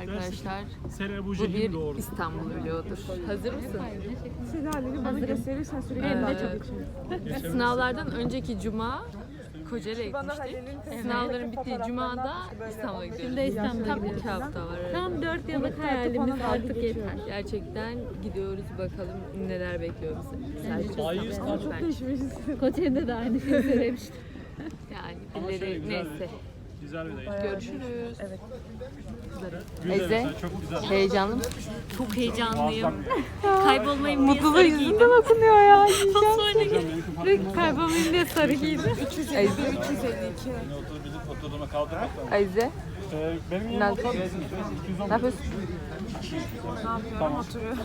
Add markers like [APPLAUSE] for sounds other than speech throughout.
arkadaşlar. Bu bir doğru. İstanbul vlogudur. Hazır mısın? Siz halini bana gösterirsen sürekli Evet. daha çok içim. Sınavlardan önceki cuma Kocaeli'ye gitmiştik. Sınavların bittiği cumada İstanbul'a gidiyoruz. Tam iki hafta var. arada. Tam 4 yıllık hayalimiz artık yeter. Gerçekten gidiyoruz bakalım neler bekliyor bizi. Ama çok. Değişmişiz. Kocaeli'de de aynı şeyi söylemiştim. Yani birileri güzel neyse. Güzel bir dayı. Görüşürüz. Güzel Eze. mesela, çok güzel. Heyecanlı mısın? Çok heyecanlıyım. [LAUGHS] Kaybolmayayım diye Mutluluğu yüzünden okunuyor ya. Sonra giydim. Kaybolmayayım diye sarı giydim. Ayze. 352. Oturduğuma kaldırmak Ayze. Ee, benim Ne yapıyorsun? 210 Ne yapıyorsun? Ne yapıyorum? Oturuyor.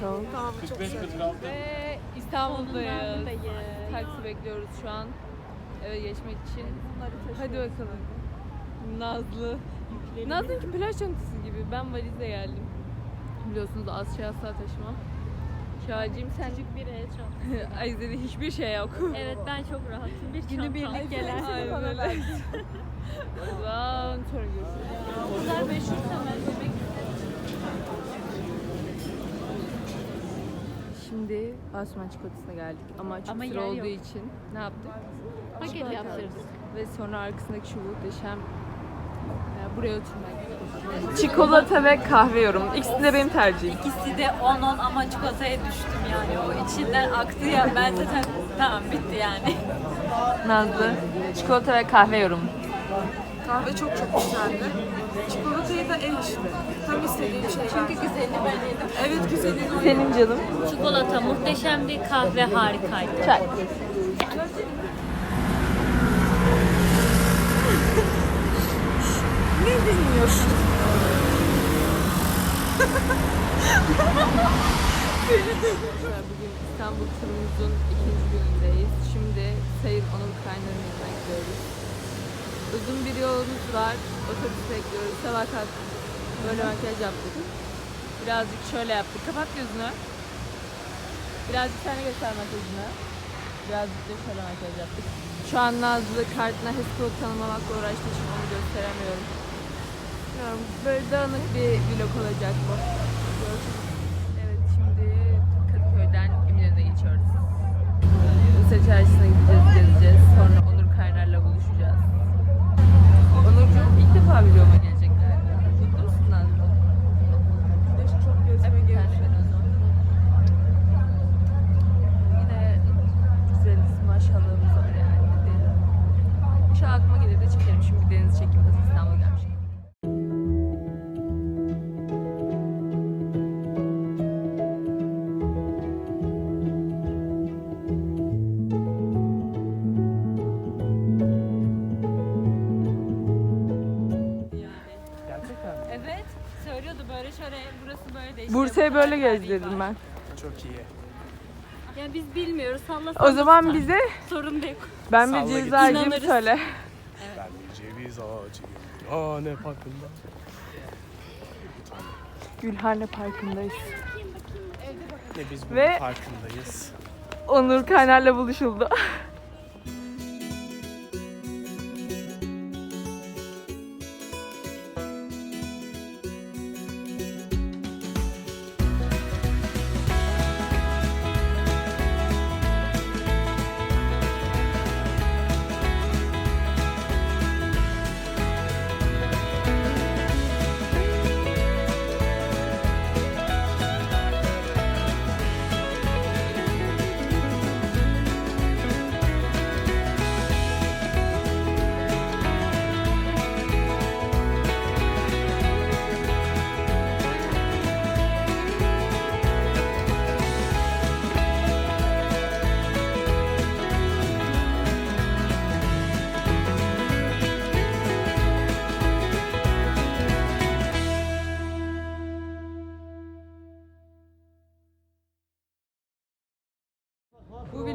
Tamam. Tamam çok 45 güzel. 46. Ve İstanbul'dayız. Taksi bekliyoruz şu an. Eve geçmek için. Hadi bakalım. Nazlı. Nazlı'nınki plaj çantası gibi. Ben valizle geldim. Biliyorsunuz az şey asla taşımam. Şahacığım sen Bir el çanta. [LAUGHS] Ayze'de hiçbir şey yok. Evet ben çok rahatım. Bir çanta. Günübirlik gelen. Aynen öyle. [LAUGHS] Zaman sonra görüşürüz. Kızlar 500 temel bebek. Şimdi Asuman çikolatasına geldik ama çok Ama sıra olduğu yok. için ne yaptık? Paket yaptırırız. Ve sonra arkasındaki şu muhteşem e, buraya oturmak. Çikolata ve kahve yorum. İkisi de benim tercihim. İkisi de 10-10 ama çikolataya düştüm yani. O içinden aktı ya. Ben zaten tamam bitti yani. Nazlı, çikolata ve kahve yorum. Kahve çok çok güzeldi. Çikolatayı da el işte. Tam istediğim şey. Çünkü güzelini ben yedim. Evet güzelini. Senin canım. Çikolata muhteşemdi, kahve harikaydı. Çay. Ne dinliyorsun? Bugün İstanbul turumuzun ikinci günündeyiz. Şimdi Sayın Onur Kaynar'ın yanına gidiyoruz. Uzun bir yolumuz var. Otobüs bekliyoruz. Sabah kalktık. Böyle makyaj yaptık. Birazcık şöyle yaptık. Kapat gözünü. Birazcık de göster makyajını. Birazcık da şöyle makyaj yaptık. Şu an Nazlı kartına HES tanımlamakla uğraştığı için onu gösteremiyorum. Bilmiyorum, Böyle dağınık bir vlog olacak bu. Evet şimdi Kadıköy'den Eminönü'ne geçiyoruz. Bursa Çarşısı'na gideceğiz, gezeceğiz. Sonra Onur Kaynar'la buluşacağız. Onurcuğum ilk defa vloguma gelecekler. Böyle şöyle burası böyle değişiyor. Bursa'yı bu böyle gezdirdim ben. Çok iyi. Yani biz bilmiyoruz. Salla O zaman bize sorun değil. ben bir Salla git. ağacıyım İnanırız. söyle. Ben bir ceviz ağacıyım. Aa ne parkında. Gülhane Parkı'ndayız. Ne biz bunun Ve- farkındayız. Onur Kaynar'la buluşuldu. [LAUGHS]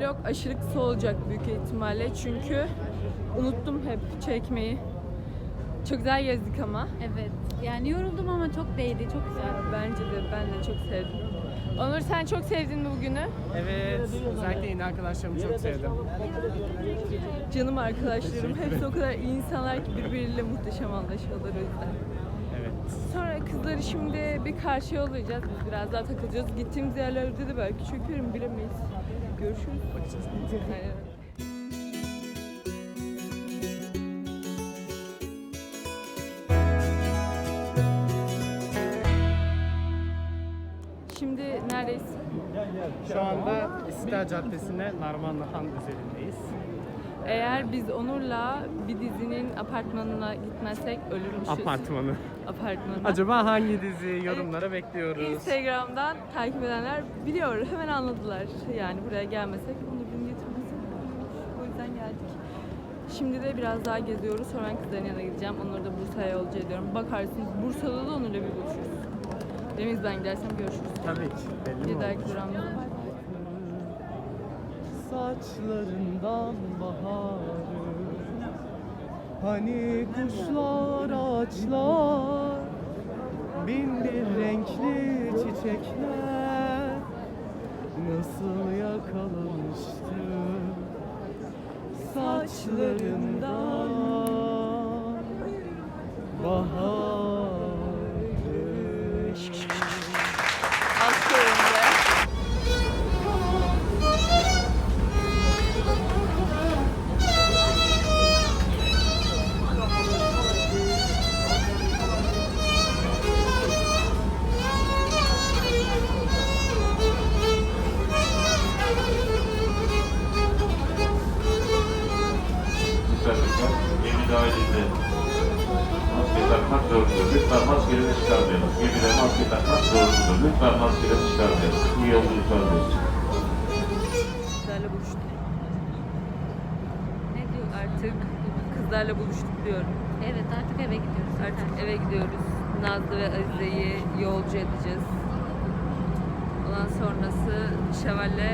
vlog aşırı kısa olacak büyük ihtimalle çünkü unuttum hep çekmeyi. Çok güzel gezdik ama. Evet. Yani yoruldum ama çok değdi. Çok güzel. Bence de ben de çok sevdim. Onur sen çok sevdin mi bugünü? Evet. Özellikle yeni arkadaşlarımı çok sevdim. Canım arkadaşlarım hepsi o kadar iyi insanlar ki birbiriyle muhteşem anlaşıyorlar o yüzden. Evet. Sonra kızları şimdi bir karşı yollayacağız. Biz biraz daha takılacağız. Gittiğimiz yerlerde de belki çökerim bilemeyiz. Görüşürüz. Bakacağız. Şimdi neredeyiz? Şu anda İstiklal Caddesi'ne Narmanlıhan üzerindeyiz. Eğer biz Onur'la bir dizinin apartmanına gitmezsek ölürmüşüz. Apartmanı. Apartmanı. Acaba hangi dizi yorumlara bekliyoruz? Instagram'dan takip edenler biliyor. Hemen anladılar. Yani buraya gelmesek Onur'un getirmesek O yüzden geldik. Şimdi de biraz daha geziyoruz. Sonra ben kızların yanına gideceğim. Onları da Bursa'ya yolcu ediyorum. Bakarsınız Bursa'da da Onur'la bir buluşuruz. Deniz ben gidersem görüşürüz. Tabii ki. Belli mi Bir oldu? dahaki duramda. Saçlarından baharı. Hani kuşlar ağaçlar Bin bir renkli çiçekler. Nasıl yakalamıştı Saçlarından Baharı zorundur. Lütfen maskeleri çıkarmayalım. İyi yolculuklar diliyoruz. Kızlarla buluştuk. Ne diyorsun? Artık kızlarla buluştuk diyorum. Evet artık eve gidiyoruz. Artık eve gidiyoruz. Nazlı ve Azize'yi yolcu edeceğiz. Ondan sonrası Şevval'le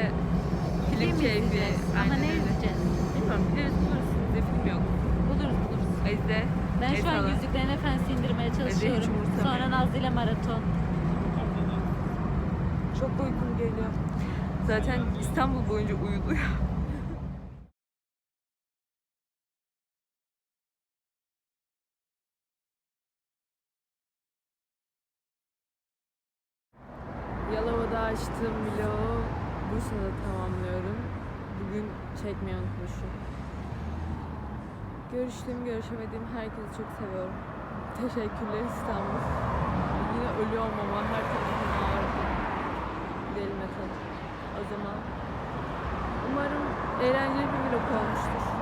film keyfi. Ama ne izleyeceğiz? Bilmiyorum biliriz buluruz. Bizde film yok. Buluruz buluruz. Azize. Ben şu an. Yüzüklerin Efendisi indirmeye çalışıyorum. Sonra Nazlı ile maraton. Çok uykum geliyor. Zaten İstanbul boyunca uyudu ya. Yalova'da açtığım vlogu Bursa'da tamamlıyorum. Bugün çekmeyi unutmuşum. Görüştüğüm, görüşemediğim herkesi çok seviyorum. Teşekkürler İstanbul. Yine ölüyorum ama her tarafım ağrıdı. O zaman umarım eğlenceli bir vlog olmuştur.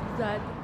Güzeldi.